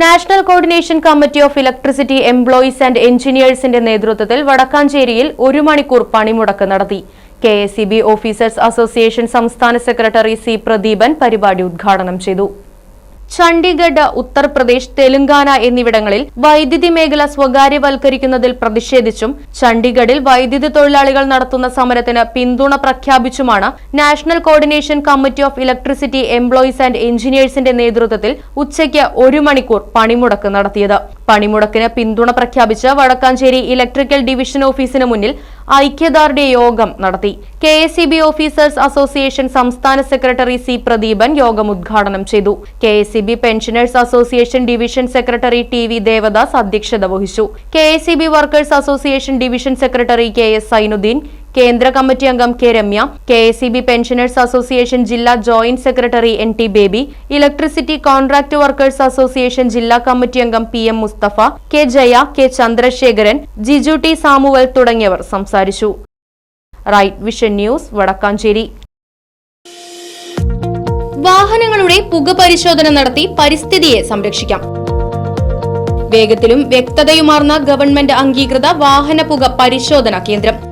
National coordination committee of electricity employees and എഞ്ചിനീയേഴ്സിന്റെ നേതൃത്വത്തിൽ വടക്കാഞ്ചേരിയിൽ ഒരു മണിക്കൂർ പണിമുടക്ക് നടത്തി. കെ എസ് ഓഫീസേഴ്സ് അസോസിയേഷൻ സംസ്ഥാന സെക്രട്ടറി സി പ്രദീപൻ പരിപാടി ഉദ്ഘാടനം ചെയ്തു. ചണ്ഡീഗഡ് ഉത്തർപ്രദേശ് തെലങ്കാന എന്നിവിടങ്ങളിൽ വൈദ്യുതി മേഖല സ്വകാര്യവൽക്കരിക്കുന്നതിൽ പ്രതിഷേധിച്ചും ചണ്ഡീഗഡിൽ വൈദ്യുതി തൊഴിലാളികൾ നടത്തുന്ന സമരത്തിന് പിന്തുണ പ്രഖ്യാപിച്ചുമാണ് national coordination committee of electricity employees and എഞ്ചിനീയേഴ്സിന്റെ നേതൃത്വത്തിൽ ഉച്ചയ്ക്ക് ഒരു മണിക്കൂർ പണിമുടക്ക് നടത്തിയത്. പണിമുടക്കിന് പിന്തുണ പ്രഖ്യാപിച്ച് വടക്കാഞ്ചേരി ഇലക്ട്രിക്കൽ ഡിവിഷൻ ഓഫീസിന് മുന്നിൽ ഐക്യദാർഢ്യ യോഗം നടത്തി. K S C B officers association സംസ്ഥാന സെക്രട്ടറി സി പ്രദീപൻ യോഗം ഉദ്ഘാടനം ചെയ്തു. K S C B pensioners association division secretary T V Devadas അധ്യക്ഷത വഹിച്ചു. K S C B workers association division secretary K S Sainuddin കേന്ദ്ര കമ്മിറ്റി അംഗം K Ramya K S C B pensioners association ജില്ലാ joint secretary N T Baby electricity contract workers association ജില്ലാ committee അംഗം P M Mustafa K Jaya K Chandrasekharan Jiju T Samuel തുടങ്ങിയവർ സംസാരിച്ചു. Right vision news Vadakkanchery. വാഹനങ്ങളുടെ പുക പരിശോധന നടത്തി പരിസ്ഥിതിയെ സംരക്ഷിക്കാം. വേഗത്തിലും വ്യക്തതയുമാർന്ന ഗവൺമെന്റ് അംഗീകൃത വാഹന പുക പരിശോധന കേന്ദ്രം.